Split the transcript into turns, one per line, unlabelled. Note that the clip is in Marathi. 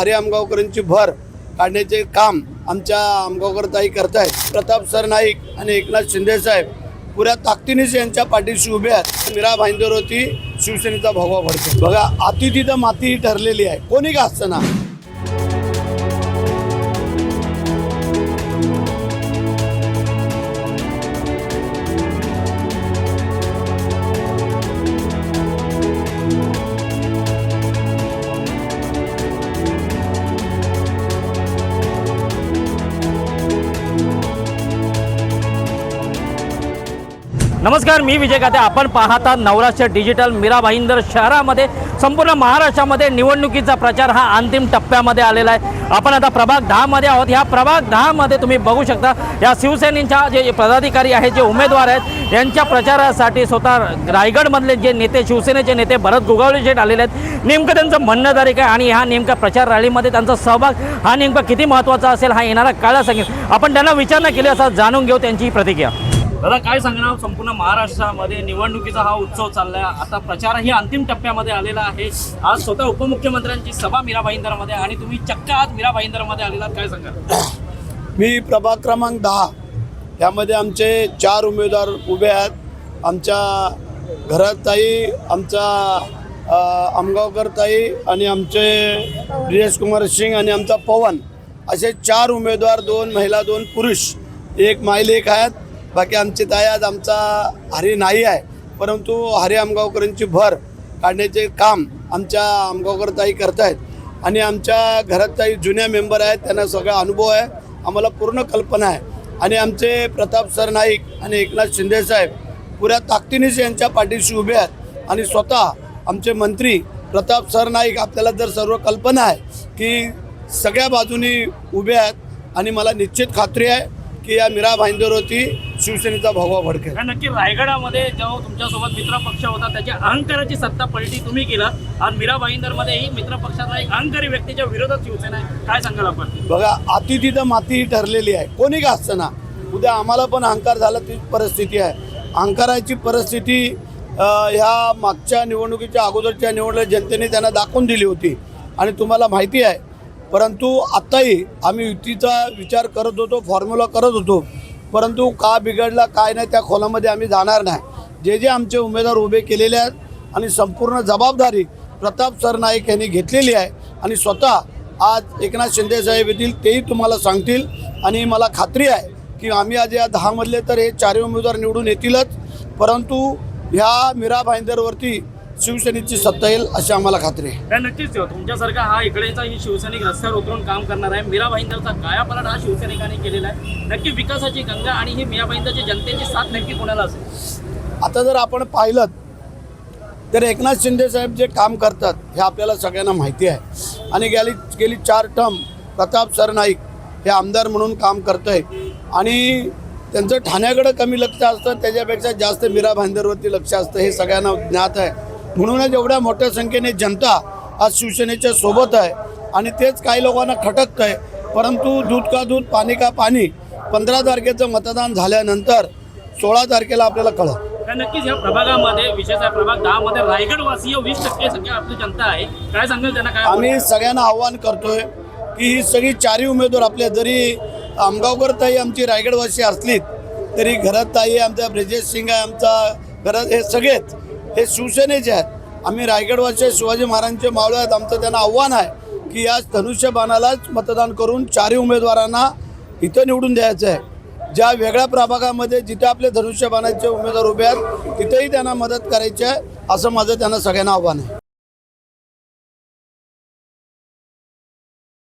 हरी आमगावकरांची भर काढण्याचे काम आमच्या आमगावकर ताई करतायत. प्रताप सर नाईक आणि एकनाथ शिंदे साहेब पुऱ्या ताकदीनेच यांच्या पाठीशी उभे आहेत. मीरा भाईंदरवरती शिवसेनेचा भगवा भरतो बघा अतिथी तर माती ठरलेली आहे. कोणी का असतं
नमस्कार मी विजय काते आपण पाहता नवराष्ट्र डिजिटल मीरा भाईंदर शहरामध्ये संपूर्ण महाराष्ट्रामध्ये निवडणुकीचा प्रचार हा अंतिम टप्प्यामध्ये आलेला आहे. आपण आता प्रभाग दहामध्ये आहोत. ह्या प्रभाग दहामध्ये तुम्ही बघू शकता या शिवसेनेच्या जे पदाधिकारी आहेत जे उमेदवार आहेत यांच्या प्रचारासाठी स्वतः रायगडमधले जे नेते शिवसेनेचे नेते भरत गुगावले शेठ आलेले आहेत नेमकं त्यांचं म्हणणं तारीख आहे आणि ह्या नेमक्या प्रचार रॅलीमध्ये त्यांचा सहभाग हा नेमका किती महत्त्वाचा असेल हा येणारा काळा सांगेल आपण त्यांना विचारणा केली असं जाणून घेऊ त्यांची ही प्रतिक्रिया. दादा काय सांगणार संपूर्ण महाराष्ट्रामध्ये निवडणुकीचा हा उत्सव चाललाय. आता प्रचारही अंतिम टप्प्यामध्ये आलेला आहे. आज स्वतः उपमुख्यमंत्र्यांची सभा मीरा भाईंदरमध्ये आणि तुम्ही चक्क आज मीरा भाईंदरमध्ये आलेला आहात. काय सांगाल?
मी प्रभाग क्रमांक दहा. यामध्ये आमचे चार उमेदवार उभे आहेत. आमच्या घराताई आमचा आमगावकर ताई आणि आमचे ब्रिजेश कुमार सिंग आणि आमचा पवन. असे चार उमेदवार दोन महिला दोन पुरुष एक मायलेक आहेत. बाकी आमची ताई आज आमचा हरी नाही आहे परंतु हरी आमगावकरांची भर काढण्याचे काम आमच्या आमगावकर ताई करतायत. आणि आमच्या घरात काही जुन्या मेंबर आहेत त्यांना सगळा अनुभव आहे आम्हाला पूर्ण कल्पना आहे. आणि आमचे प्रताप सर नाईक आणि एकनाथ शिंदे साहेब पुऱ्या ताकदीनेच यांच्या पाठीशी उभे आहेत. आणि स्वतः आमचे मंत्री प्रताप सर नाईक आपल्याला जर सर्व कल्पना आहे की सगळ्या बाजूनी उभे आहेत आणि मला निश्चित खात्री आहे की या मीरा भाईंदरवरती शिवसेनेचा भगवा
कारण नक्की रायगडामध्ये जेव्हा तुमच्यासोबत मित्र पक्ष होता त्याच्या अहंकाराची सत्ता पलटी तुम्ही केला. आज मीरा भाईंदरमध्येही मित्र पक्षाचा एक अहंकारी व्यक्तीच्या विरोधात शिवसेना आहे. काय सांगाल आपण?
बघा आती तिथं माती ठरलेली आहे. कोणी का असतं ना? उद्या आम्हाला पण अहंकार झाला तीच परिस्थिती आहे. अहंकाराची परिस्थिती ह्या मागच्या निवडणुकीच्या अगोदरच्या निवडणुकीत जनतेने त्यांना दाखवून दिली होती. आणि तुम्हाला माहिती आहे परंतु आत्ताही आम्ही युतीचा विचार करत होतो फॉर्म्युला करत होतो. परंतु का बिघडला काय नाही त्या खोलामध्ये आम्ही जाणार नाही. जे जे आमचे उमेदवार उभे केलेले आहेत आणि संपूर्ण जबाबदारी प्रताप सर नाईक यांनी घेतलेली आहे आणि स्वतः आज एकनाथ शिंदे साहेब येतील तेही तुम्हाला सांगतील. आणि मला खात्री आहे की आम्ही आज या दहामधले तर हे चारही उमेदवार निवडून येतीलच. परंतु ह्या मीरा भाईंदरवरती शिवसेनेची सत्ता येईल अशी आम्हाला खात्री आहे.
नक्कीच हो. तुमच्यासारखा हा इकडेचा ही शिवसैनिक रस्त्यावर उतरून काम करणार आहे. मीरा भाईंदरचा कायापालट हा शिवसैनिकांनी केलेला आहे. नक्की विकासाची गंगा आणि ही मीरा भाईंदरची जनतेची साथ नक्की कोणाला असेल?
आता जर आपण पाहिलं तर एकनाथ शिंदे साहेब जे काम करतात हे आपल्याला सगळ्यांना माहिती आहे. आणि गेली गेली चार टर्म प्रताप सर नाईक हे आमदार म्हणून काम करत आहे आणि त्यांचं ठाण्याकडे कमी लक्ष असतं त्याच्यापेक्षा जास्त मीरा भाईंदरवरती लक्ष असतं हे सगळ्यांना ज्ञात आहे. म्हणूनच एवढ्या मोठ्या संख्येने जनता आज शिवसेनेच्या सोबत आहे आणि तेच काही लोकांना खटकतं आहे परंतु दूध का दूध पाणी का पाणी पंधरा तारखेचं मतदान झाल्यानंतर सोळा तारखेला आपल्याला कळत
नक्कीच या प्रभागामध्ये विशेषतः प्रभाग दहा मध्ये रायगड वासीय वीस टक्के संख्या आपली जनता आहे. काय सांगाल त्यांना काय
आम्ही सगळ्यांना आव्हान करतोय की ही सगळी चारही उमेदवार आपल्या जरी आमगावकर ताई आमची रायगडवासी असलीत तरी घरात ताई आमचा ब्रिजेश सिंग आहे आमचा घरात हे सगळेच हे शिवसेनेचे आहेत. आम्ही रायगडवाचे शिवाजी महाराजांचे मावळे आहेत. आमचं त्यांना आव्हान आहे की या धनुष्यबाणालाच मतदान करून चारही उमेदवारांना इथं निवडून द्यायचं आहे. ज्या वेगळ्या प्रभागामध्ये जिथे आपले धनुष्यबाणाचे उमेदवार उभे आहेत तिथेही त्यांना मदत करायची आहे असं माझं त्यांना सगळ्यांना आव्हान आहे.